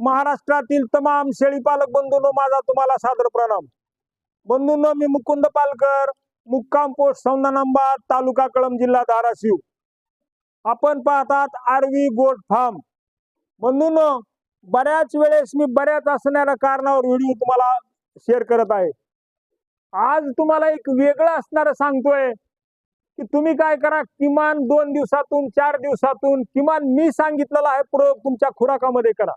महाराष्ट्रातील तमाम शेळीपालक बंधूंनो माझा तुम्हाला सादर प्रणाम. बंधूंनो मी मुकुंद पालकर मुक्काम पोस्ट सौंदानांबाद तालुका कळम जिल्हा धाराशिव. आपण पाहतात आरवी गोट फार्म. बंधूंनो बऱ्याच वेळेस मी बऱ्याच असणाऱ्या कारणावर व्हिडिओ तुम्हाला शेअर करत आहे. आज तुम्हाला एक वेगळं असणार सांगतोय की तुम्ही काय करा किमान दोन दिवसातून चार दिवसातून किमान मी सांगितलेला आहे प्रयोग तुमच्या खुराकामध्ये करा.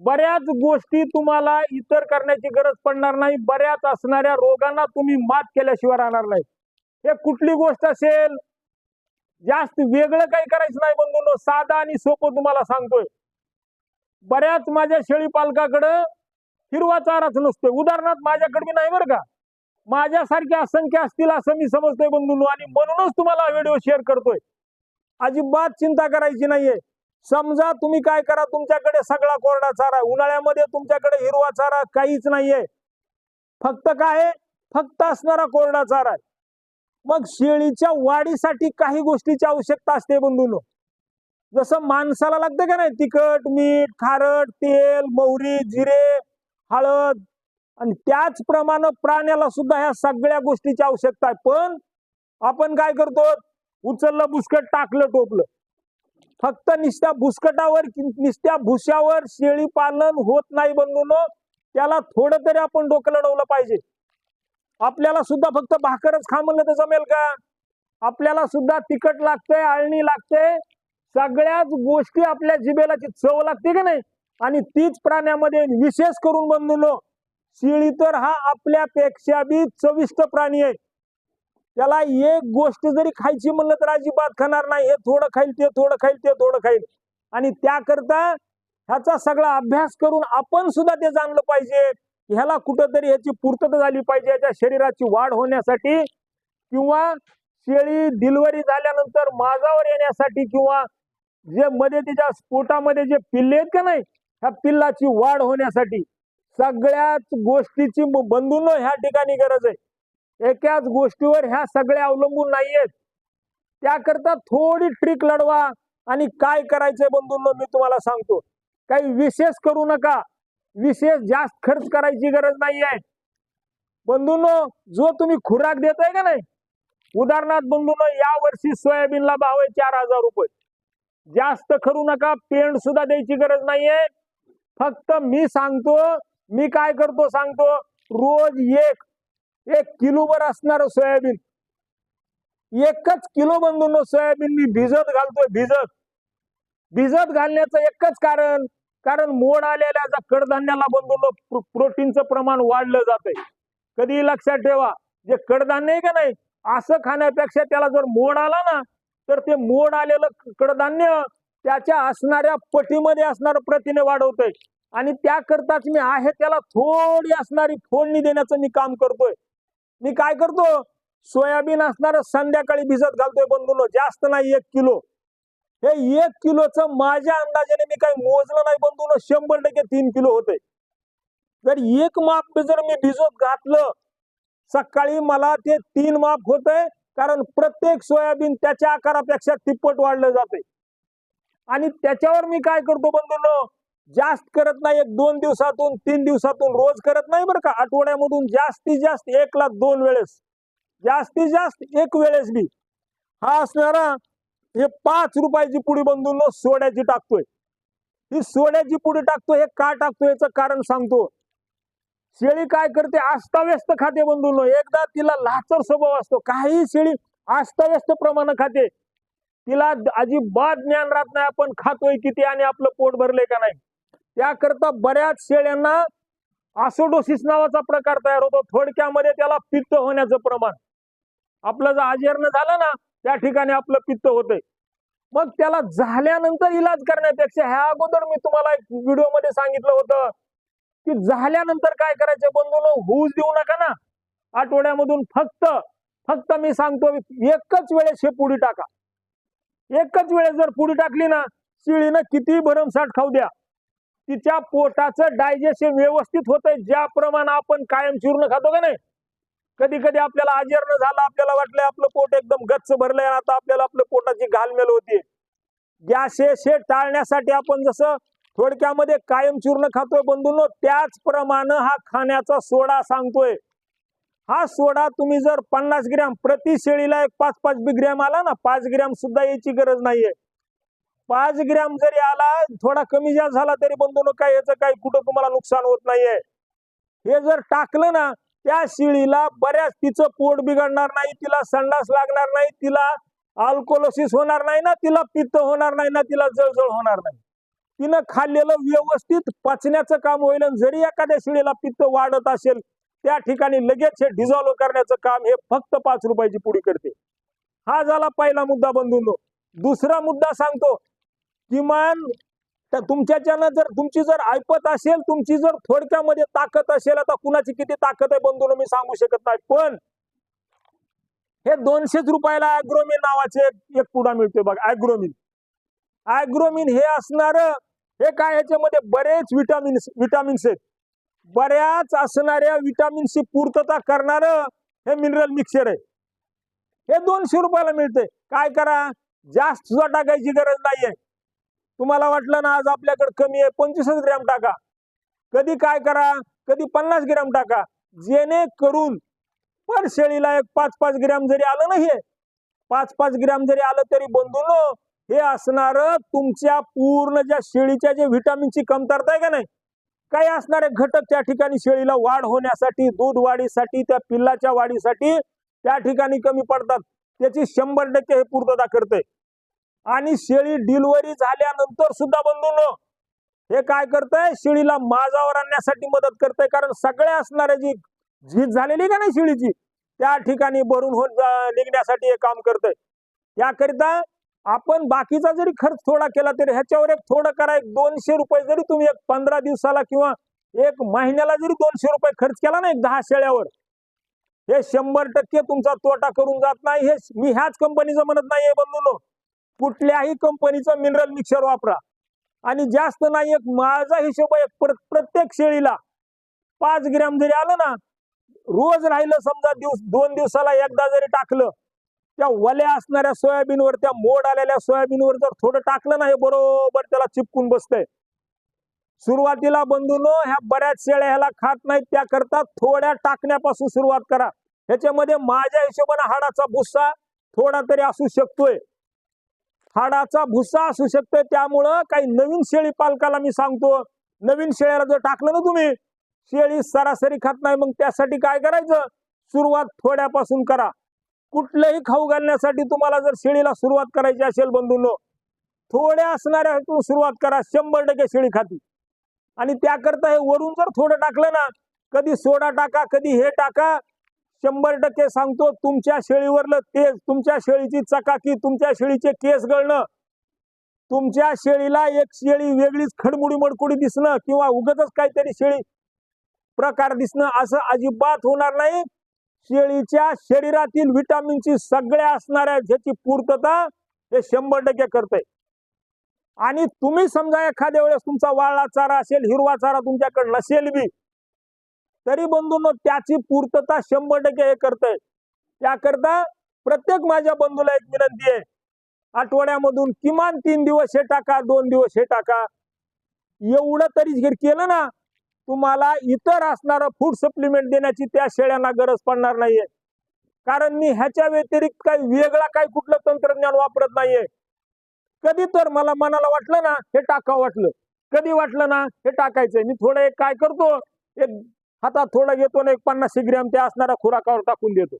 बऱ्याच गोष्टी तुम्हाला इतर करण्याची गरज पडणार नाही. बऱ्याच असणाऱ्या रोगांना तुम्ही मात केल्याशिवाय राहणार नाही. हे कुठली गोष्ट असेल? जास्त वेगळं काही करायचं नाही बंधून. साधा आणि सोपं तुम्हाला सांगतोय. बऱ्याच माझ्या शेळी पालकाकडं हिरवा चाराच नसतोय. उदाहरणार्थ माझ्याकडे मी नाही बरं का. माझ्यासारखे असंख्य असतील असं मी समजतोय बंधूंनो. आणि म्हणूनच तुम्हाला व्हिडिओ शेअर करतोय. अजिबात चिंता करायची नाहीये. समजा तुम्ही काय करा तुमच्याकडे सगळा कोरडा चारा आहे. उन्हाळ्यामध्ये तुमच्याकडे हिरवा चारा काहीच नाहीये. फक्त काय फक्त असणारा कोरडा चारा आहे. मग शेळीच्या वाढीसाठी काही गोष्टीची आवश्यकता असते बंधून. जसं माणसाला लागतं का नाही? तिखट मीठ खारट तेल मोहरी जिरे हळद. आणि त्याचप्रमाणे प्राण्याला सुद्धा ह्या सगळ्या गोष्टीची आवश्यकता आहे. पण आपण काय करतो उचललं बुसकट टाकलं टोपलं. फक्त निस्त्या भुसकटावर निस्त्या भुशावर शेळी पालन होत नाही बंधूनो. त्याला थोडं तरी आपण डोकं लढवलं पाहिजे. आपल्याला सुद्धा फक्त भाकरच खा म्हणलं तर जमेल का? आपल्याला सुद्धा तिखट लागतंय आळणी लागते सगळ्याच गोष्टी आपल्या जिभेला चव लागते की नाही? आणि तीच प्राण्यामध्ये विशेष करून बंधूनो शेळी तर हा आपल्यापेक्षा बी चविष्ट प्राणी आहे. त्याला एक गोष्ट जरी खायची म्हणलं तर अजिबात खाणार नाही. हे थोडं खाईल ते थोडं खाईल ते थोडं खाईल. आणि त्याकरता ह्याचा सगळा अभ्यास करून आपण सुद्धा ते जाणलं पाहिजे. ह्याला कुठंतरी ह्याची पूर्तता झाली पाहिजे. याच्या शरीराची वाढ होण्यासाठी किंवा शेळी डिलिव्हरी झाल्यानंतर माझावर येण्यासाठी किंवा जे मध्ये तिच्या पोटामध्ये जे पिल्ले आहेत का नाही ह्या पिल्लाची वाढ होण्यासाठी सगळ्याच गोष्टीची बंधून ह्या ठिकाणी गरज आहे. एकाच गोष्टीवर ह्या सगळ्या अवलंबून नाहीयेत. त्याकरता थोडी ट्रिक लढवा आणि काय करायचंय बंधूंना मी तुम्हाला सांगतो. काही विशेष करू नका. विशेष जास्त खर्च करायची गरज नाही आहे बंधूंनो जो तुम्ही खुराक देताय का नाही? उदाहरणार्थ बंधूंनो या वर्षी सोयाबीनला भाव आहे चार हजार रुपये. जास्त करू नका पेंड सुद्धा द्यायची गरज नाहीये. फक्त मी सांगतो मी काय करतो सांगतो रोज एक एक किलोभर असणार सोयाबीन. एकच किलो बंधून सोयाबीन मी भिजत घालतोय भिजत. भिजत घालण्याचं एकच कारण कारण मोड आलेल्या ज्या कडधान्याला बंधून प्रोटीनचं प्रमाण वाढलं जातंय. कधी लक्षात ठेवा जे कडधान्य आहे का नाही असं खाण्यापेक्षा त्याला जर मोड आला ना तर ते मोड आलेलं कडधान्य त्याच्या असणाऱ्या पटीमध्ये असणारं प्रथिने वाढवतंय. आणि त्याकरताच मी आहे त्याला थोडी असणारी फोडणी देण्याचं मी काम करतोय. मी काय करतो? सोयाबीन असणार संध्याकाळी भिजत घालतोय बंधून जास्त नाही एक किलो. हे एक किलोचं माझ्या अंदाजाने मी काही मोजलं नाही बंधून शंभर टक्के तीन किलो होते जर एक माप जर मी भिजत घातलं सकाळी मला ते तीन माप होतंय कारण प्रत्येक सोयाबीन त्याच्या आकारापेक्षा तिप्पट वाढलं जाते आणि त्याच्यावर मी काय करतो बंधूंनो जास्त करत नाही एक दोन दिवसातून तीन दिवसातून रोज करत नाही बरं का. आठवड्यामधून जास्तीत जास्त एक लाख दोन वेळेस. जास्तीत जास्त एक वेळेस बी. हा असणारा हे पाच रुपयाची पुडी बंधूंनो सोड्याची टाकतोय. ही सोड्याची पुडी टाकतोय हे का टाकतोय याचं कारण सांगतो. शेळी काय करते? अस्ताव्यस्त खाते बंधूंनो. एकदा तिला लाचर स्वभाव असतो. काही शेळी अस्ताव्यस्त प्रमाण खाते. तिला अजिबात ज्ञान राहत नाही. आपण खातोय किती आणि आपलं पोट भरलंय का नाही? त्याकरता बऱ्याच शेळ्यांना आसोडोसिस नावाचा प्रकार तयार होतो. थोडक्यामध्ये त्याला पित्त होण्याचं प्रमाण. आपलं जर आजीर्ण झालं ना त्या ठिकाणी आपलं पित्त होतंय. मग त्याला झाल्यानंतर इलाज करण्यापेक्षा ह्या अगोदर मी तुम्हाला एक व्हिडिओमध्ये सांगितलं होतं की झाल्यानंतर काय करायचं बंधून? होऊच देऊ नका ना. आठवड्यामधून फक्त फक्त मी सांगतो एकच वेळेस हे पुडी टाका. एकच वेळेस जर पुडी टाकली ना शिळीनं किती भरमसाठ खाऊ द्या. तिच्या पोटाचं डायजेशन व्यवस्थित होतंय. ज्याप्रमाणे आपण कायम चूर्ण खातो का नाही? कधी कधी आपल्याला आजीर्ण झालं आपल्याला वाटलंय आपलं पोट एकदम गच्च भरलंय आता आपल्याला आपल्या पोटाची घालमेल होती गॅसेस हे टाळण्यासाठी आपण जसं थोडक्यामध्ये कायम चूर्ण खातोय बंधूंनो त्याचप्रमाणे हा खाण्याचा सोडा सांगतोय. हा सोडा तुम्ही जर पन्नास ग्रॅम प्रति शेळीला एक पाच पाच बी ग्रॅम आला ना पाच ग्रॅम सुद्धा याची गरज नाहीये. पाच ग्रॅम जरी आला थोडा कमी जास्त झाला तरी बंधून काय याचं काही कुठं तुम्हाला नुकसान होत नाहीये. हे जर टाकलं ना त्या शिळीला बऱ्याच तिचं पोट बिघडणार नाही तिला संडास लागणार नाही तिला अल्कोलोसिस होणार नाही ना तिला पित्त होणार नाही ना तिला जळजळ होणार नाही. तिनं खाल्लेलं व्यवस्थित पचण्याचं काम होईल आणि जरी एखाद्या शेळीला पित्त वाढत असेल त्या ठिकाणी लगेच हे डिझॉल्व्ह करण्याचं काम हे फक्त पाच रुपयाची पुडी करते. हा झाला पहिला मुद्दा बंधूंनो. दुसरा मुद्दा सांगतो किमान त्या तुमच्याच्यानं जर तुमची जर ऐपत असेल तुमची जर थोडक्यामध्ये ताकद असेल आता कुणाची किती ताकद आहे बंधून मी सांगू शकत नाही पण हे दोनशेच रुपयाला अॅग्रोमिन नावाचे एक- पुडा मिळतोय बघा अॅग्रोमिन अॅग्रोमिन हे असणार हे काय याच्यामध्ये बरेच विटामिन्स विटामिन्स आहेत. बऱ्याच असणाऱ्या विटामिनची पूर्तता करणार हे मिनरल मिक्सर आहे. हे दोनशे रुपयाला मिळते काय करा जास्त सुद्धा टाकायची गरज नाहीये. तुम्हाला वाटलं ना आज आपल्याकडे कमी आहे पंचवीसच ग्रॅम टाका. कधी काय करा कधी पन्नास ग्रॅम टाका. जेणेकरून पर शेळीला एक पाच पाच ग्रॅम जरी आलं नाही हे पाच पाच ग्रॅम जरी आलं तरी बंधून हे असणार तुमच्या पूर्ण ज्या शेळीच्या जे व्हिटॅमिनची कमतरता आहे का नाही काही असणारे घटक त्या ठिकाणी शेळीला वाढ होण्यासाठी दूध वाढीसाठी त्या पिल्लाच्या वाढीसाठी त्या ठिकाणी कमी पडतात. त्याची शंभर टक्के हे पूर्तता करते आणि शेळी डिलिव्हरी झाल्यानंतर सुद्धा बंधून हे काय करतंय? शेळीला माजावर आणण्यासाठी मदत करतंय. कारण सगळ्या असणाऱ्या जी झीज झालेली का नाही शेळीची? त्या ठिकाणी भरून होत निघण्यासाठी हे काम करतंय. याकरिता आपण बाकीचा जरी खर्च थोडा केला तरी ह्याच्यावर एक थोडं करा एक दोनशे रुपये जरी तुम्ही एक पंधरा दिवसाला किंवा एक महिन्याला जरी दोनशे रुपये खर्च केला ना एक दहा शेळ्यावर हे शंभर टक्के तुमचा तोटा करून जात नाही. हे मी ह्याच कंपनीचं म्हणत नाहीये बंधूनो. कुठल्याही कंपनीचं मिनरल मिक्सर वापरा. आणि जास्त नाही एक माझा हिशोब आहे प्रत्येक शेळीला पाच ग्रॅम जरी आलं ना रोज राहिलं समजा दिवस दोन दिवसाला एकदा जरी टाकलं त्या वल्या असणाऱ्या सोयाबीनवर त्या मोड आलेल्या सोयाबीनवर जर थोडं टाकलं ना हे बरोबर त्याला चिपकून बसतंय. सुरुवातीला बंधूनो ह्या बऱ्याच शेळ्या ह्याला खात नाहीत त्याकरता थोड्या टाकण्यापासून सुरुवात करा. ह्याच्यामध्ये माझ्या हिशोबाने हाडाचा भुस्सा थोडा तरी असू शकतोय. हाडाचा भुस्सा असू शकतो त्यामुळं काही नवीन शेळी पालकाला मी सांगतो नवीन शेळ्याला जर टाकलं ना तुम्ही शेळी सरासरी खात नाही मग त्यासाठी काय करायचं? सुरुवात थोड्यापासून करा. कुठलंही खाऊ घालण्यासाठी तुम्हाला जर शेळीला सुरुवात करायची असेल बंधूंनो थोड्या असणाऱ्या सुरुवात करा शंभर टक्के शेळी खाती. आणि त्याकरता हे वरून जर थोडं टाकलं ना कधी सोडा टाका कधी हे टाका शंभर टक्के सांगतो तुमच्या शेळीवरलं तेज तुमच्या शेळीची चकाकी तुमच्या शेळीचे केस गळणं. तुमच्या शेळीला एक शेळी वेगळीच खडमुडी मडकुडी दिसणं किंवा उगतच काहीतरी शेळी प्रकार दिसणं असं अजिबात होणार नाही. शेळीच्या शरीरातील विटामिनची सगळ्या असणाऱ्या ज्याची पूर्तता हे शंभर टक्के करते आणि तुम्ही समजा एखाद्या वेळेस तुमचा वाळला चारा असेल हिरवा चारा तुमच्याकडे नसेल बी तरी बंधूंनो त्याची पूर्तता शंभर टक्के हे करतंय. त्याकरता प्रत्येक माझ्या बंधूला एक विनंती आहे. आठवड्यामधून किमान तीन दिवस हे टाका दोन दिवस हे टाका. एवढं तरी जर केलं ना तुम्हाला इतर असणारं फूड सप्लिमेंट देण्याची त्या शेळ्यांना गरज पडणार नाहीये. कारण मी ह्याच्या व्यतिरिक्त काही वेगळा काही कुठलं तंत्रज्ञान वापरत नाहीये. कधी तर मला मनाला वाटलं ना हे टाकावं वाटलं. कधी वाटलं ना हे टाकायचंय. मी थोडं एक काय करतो एक हातात थोडा घेतो ना एक पन्नास ग्रॅम त्या असणाऱ्या खुराकावर टाकून देतो.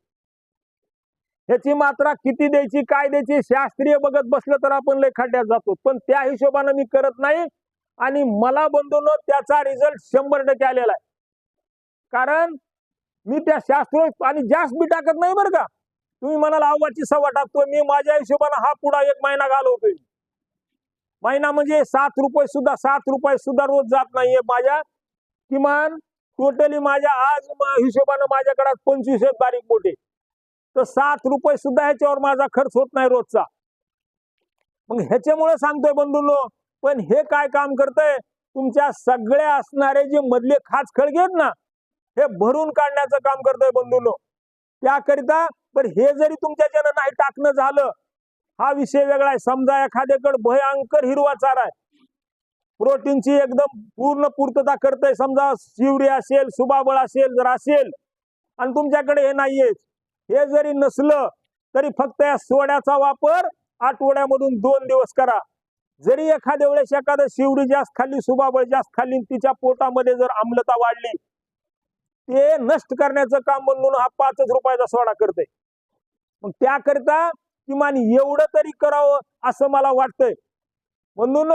ह्याची मात्रा किती द्यायची काय द्यायची शास्त्रीय बघत बसलं तर आपण लय खड्ड्यात जातो. पण त्या हिशोबानं मी करत नाही आणि मला बंधून त्याचा रिझल्ट शंभर टक्के आलेला आहे. कारण मी त्या शास्त्र आणि जास्त बी टाकत नाही बरं का. तुम्ही म्हणाला अव्वाची सव्वा टाकतोय. मी माझ्या हिशोबानं हा पुढा एक महिना घालवतोय. महिना म्हणजे सात रुपये सुद्धा सात रुपये सुद्धा रोज जात नाहीये माझ्या किमान टोटली माझ्या आज हिशोबानं माझ्याकडे पंचवीस आहेत बारीक मोठे. तर सात रुपये सुद्धा ह्याच्यावर माझा खर्च होत नाही रोजचा. मग ह्याच्यामुळे सांगतोय बंधूंनो पण हे काय काम करतंय? तुमच्या सगळ्या असणारे जे मधले खाच खळगे आहेत ना हे भरून काढण्याचं काम करतोय बंधूंनो. त्याकरिता पण हे जरी तुमच्याच्यानं नाही टाकणं झालं हा विषय वेगळा आहे. समजा एखाद्याकडे भयंकर हिरवा चारा आहे. प्रोटीनची एकदम पूर्ण पूर्तता करते समजा शिवरी असेल सुबाबळ असेल जर असेल आणि तुमच्याकडे हे नाहीये हे जरी नसलं तरी फक्त या सोड्याचा वापर आठवड्यामधून दोन दिवस करा. जरी एखाद्या वेळेस एखादं शिवडी जास्त खाल्ली सुबाबळ जास्त खाल्ली तिच्या पोटामध्ये जर आम्लता वाढली ते नष्ट करण्याचं काम म्हणून हा पाचच रुपयाचा सोडा करते मग त्याकरिता किमान एवढं तरी करावं असं मला वाटतंय. म्हणून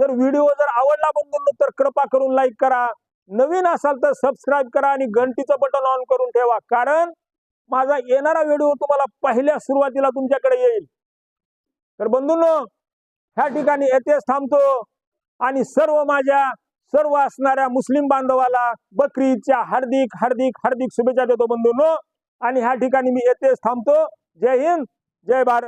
जर व्हिडिओ जर आवडला बंधूंनो तर कृपा करून लाईक करा. नवीन असाल तर सबस्क्राईब करा आणि घंटीचं बटन ऑन करून ठेवा. कारण माझा येणारा व्हिडिओ तुम्हाला पहिल्या सुरुवातीला तुमच्याकडे येईल. तर बंधूंनो ह्या ठिकाणी येथेच थांबतो आणि सर्व माझ्या सर्व असणाऱ्या मुस्लिम बांधवाला बकरीच्या हार्दिक हार्दिक हार्दिक शुभेच्छा देतो बंधूंनो. आणि ह्या ठिकाणी मी येथेच थांबतो. जय हिंद जय भारत.